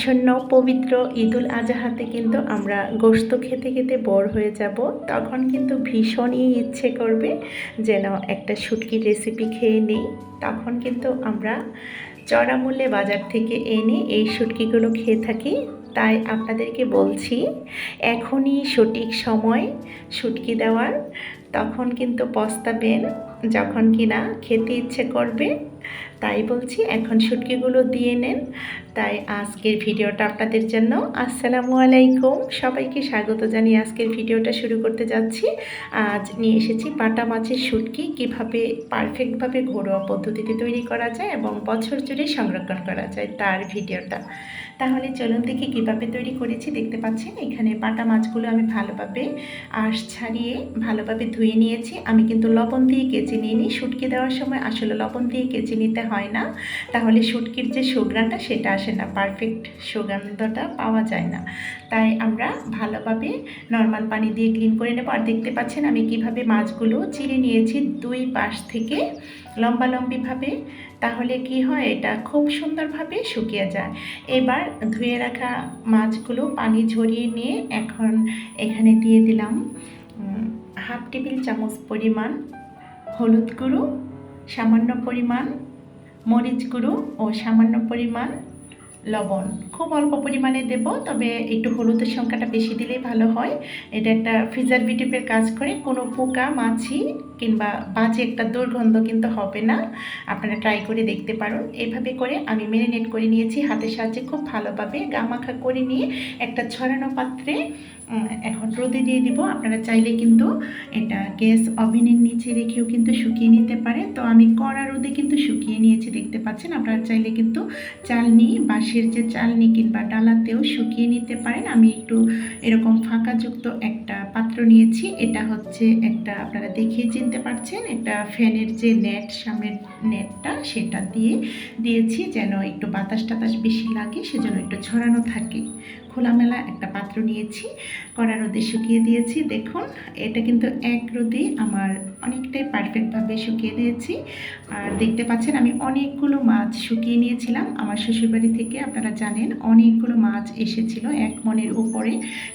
আসন্ন পবিত্র ঈদুল আজহাতে কিন্তু আমরা গোশত খেতে খেতে বোর হয়ে যাব। তখন কিন্তু ভীষণই ইচ্ছে করবে যেন একটা শুটকির রেসিপি খেয়ে নিই। তখন কিন্তু আমরা চড়া মূল্যে বাজার থেকে এনে এই শুটকিগুলো খেয়ে থাকি। তাই আপনাদেরকে বলছি, এখনই সঠিক সময় শুটকি দেওয়ার। তখন কিন্তু পস্তাবেন যখন কিনা খেতে ইচ্ছে করবে। তাই বলছি, এখন শুটকিগুলো দিয়ে নেন। তাই আজকের ভিডিওটা আপনাদের জন্য। আসসালামু আলাইকুম। সবাইকে স্বাগত জানিয়ে আজকের ভিডিওটা শুরু করতে যাচ্ছি। আজ নিয়ে এসেছি বাটা মাছের শুটকি, কীভাবে পারফেক্টভাবে ঘরোয়া পদ্ধতিতে তৈরি করা যায় এবং বছর জুড়ে সংরক্ষণ করা যায় তার ভিডিওটা। তাহলে চলুন দেখি কীভাবে তৈরি করেছি। দেখতে পাচ্ছেন, এখানে বাটা মাছগুলো আমি ভালোভাবে আঁশ ছাড়িয়ে ভালোভাবে ধুয়ে নিয়েছি। আমি কিন্তু লবণ দিয়ে কেচে নিয়ে নিই শুটকি দেওয়ার সময় আসলে লবণ দিয়ে কেচে নিতে হয় না। তাহলে শুটকির যে সুগ্রানটা সেটা আসে না পারফেক্ট সুগন্ধটা পাওয়া যায় না। তাই আমরা ভালোভাবে নর্মাল পানি দিয়ে ক্লিন করে নেব। আর দেখতে পাচ্ছেন আমি কীভাবে মাছগুলো চিড়ে নিয়েছি দুই পাশ থেকে লম্বা লম্বিভাবে তাহলে কি হয়, এটা খুব সুন্দরভাবে শুকিয়ে যায়। এবার ধুয়ে রাখা মাছগুলো পানি ঝরিয়ে নিয়ে এখন এখানে দিয়ে দিলাম হাফ টেবিল চামচ পরিমাণ হলুদ গুঁড়ো। সামান্য পরিমাণ মরিচ গুঁড়ো ও সামান্য পরিমাণ লবণ। খুব অল্প পরিমাণে দেব, তবে একটু হলুদের সংখ্যাটা বেশি দিলেই ভালো হয়। এটা একটা প্রিজারভেটিভের কাজ করে, কোনো পোকা, মাছি কিংবা বাজে একটা দুর্গন্ধ কিন্তু হবে না। আপনারা ট্রাই করে দেখতে পারুন। এভাবে করে আমি মেরিনেট করে নিয়েছি, হাতের সাহায্যে খুব ভালোভাবে গামাখা করে নিয়ে একটা ছড়ানো পাত্রে এখন রোদে দিয়ে দিব। আপনারা চাইলে কিন্তু এটা গ্যাস ওভেনের নিচে রেখেও কিন্তু শুকিয়ে নিতে পারে। তো আমি কড়া রোদে কিন্তু শুকিয়ে নিয়েছি, দেখতে পাচ্ছেন। আপনারা চাইলে কিন্তু চালনি, বাঁশের যে চালনি কিংবা ডালাতেও শুকিয়ে নিতে পারেন। আমি একটু এরকম ফাঁকাযুক্ত একটা পাত্র নিয়েছি। এটা হচ্ছে একটা, আপনারা দেখিয়ে চিনতে পারছেন, একটা ফ্যানের যে নেট, সামনের নেটটা, সেটা দিয়ে দিয়েছি যেন একটু বাতাস টাতাস বেশি লাগে, সেজন্য একটু ছড়ানো থাকে। খোলামেলা একটা পাত্র নিয়েছি। কড়া রোদে শুকিয়ে দিয়েছি। দেখুন, এটা কিন্তু এক রোদে আমার অনেকটাই পারফেক্টভাবে শুকিয়ে দিয়েছি আর দেখতে পাচ্ছেন, আমি অনেকগুলো মাছ শুকিয়ে নিয়েছিলাম। আমার শ্বশুরবাড়ি থেকে আপনারা জানেন, অনেকগুলো মাছ এসেছিল এক মনের উপরে।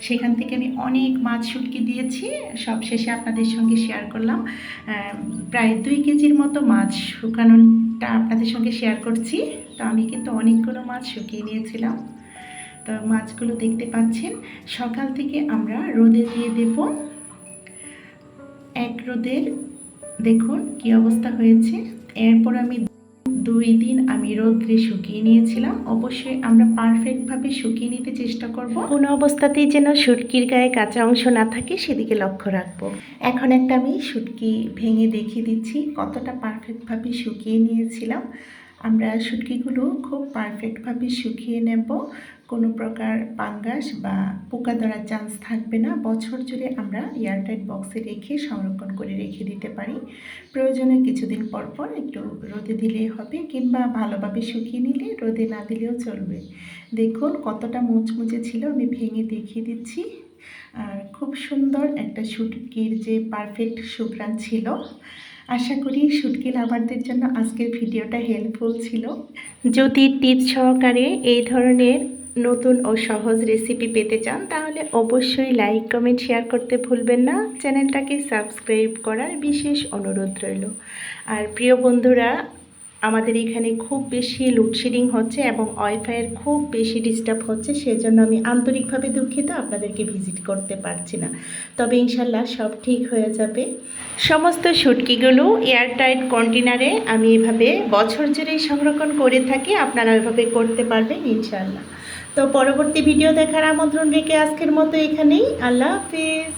সেখান থেকে আমি অনেক মাছ শুটকি দিয়েছি। সব শেষে আপনাদের সঙ্গে শেয়ার করলাম। প্রায় দুই কেজির মতো মাছ শুকানোটা আপনাদের সঙ্গে শেয়ার করছি। তো আমি কিন্তু অনেকগুলো মাছ শুকিয়ে নিয়েছিলাম। তো মাছগুলো দেখতে পাচ্ছেন। সকাল থেকে আমরা রোদে দিয়ে দেব। এক রোদের, দেখুন কি অবস্থা হয়েছে। এরপর আমি দুই দিন আমি রোদ্রে শুকিয়ে নিয়েছিলাম। অবশ্যই আমরা পারফেক্টভাবে শুকিয়ে নিতে চেষ্টা করব। কোনো অবস্থাতেই যেন শুটকির গায়ে কাঁচা অংশ না থাকে, সেদিকে লক্ষ্য রাখব। এখন একটা আমি শুটকি ভেঙে দেখিয়ে দিচ্ছি। কতটা পারফেক্টভাবে শুকিয়ে নিয়েছিলাম। আমরা শুটকিগুলো খুব পারফেক্টভাবে শুকিয়ে নেব। কোনো প্রকার পাঙ্গাস বা পোকা ধরার চান্স থাকবে না। বছর জুড়ে আমরা এয়ারটাইট বক্সে রেখে সংরক্ষণ করে রেখে দিতে পারি। প্রয়োজনে কিছুদিন পর পর একটু রোদে দিলেই হবে কিংবা ভালোভাবে শুকিয়ে নিলে রোদে না দিলেও চলবে। দেখুন কতটা মুচমুচে ছিল, আমি ভেঙে দেখিয়ে দিচ্ছি। আর খুব সুন্দর একটা শুটকির যে পারফেক্ট সুঘ্রাণ ছিল আশা করি শুটকি লাভারদের জন্য আজকের ভিডিওটা হেল্পফুল ছিল। যদি টিপস সহকারে এই ধরনের নতুন ও সহজ রেসিপি পেতে চান, তাহলে অবশ্যই লাইক কমেন্ট শেয়ার করতে ভুলবেন না। চ্যানেলটাকে সাবস্ক্রাইব করার বিশেষ অনুরোধ রইল। আর প্রিয় বন্ধুরা আমাদের এখানে খুব বেশি লোডশেডিং হচ্ছে এবং ওয়াইফাইয়ের খুব বেশি ডিস্টার্ব হচ্ছে, সেজন্য আমি আন্তরিকভাবে দুঃখিত, আপনাদেরকে ভিজিট করতে পারছি না। তবে ইনশাল্লাহ সব ঠিক হয়ে যাবে। সমস্ত শুটকিগুলো এয়ারটাইট কন্টেনারে আমি এভাবে বছর জুড়েই সংরক্ষণ করে থাকি, আপনারা এভাবে করতে পারবেন ইনশাল্লাহ তো পরবর্তী ভিডিও দেখার আমন্ত্রণ রেখে আজকের মতো এখানেই। আল্লাহ হাফিজ।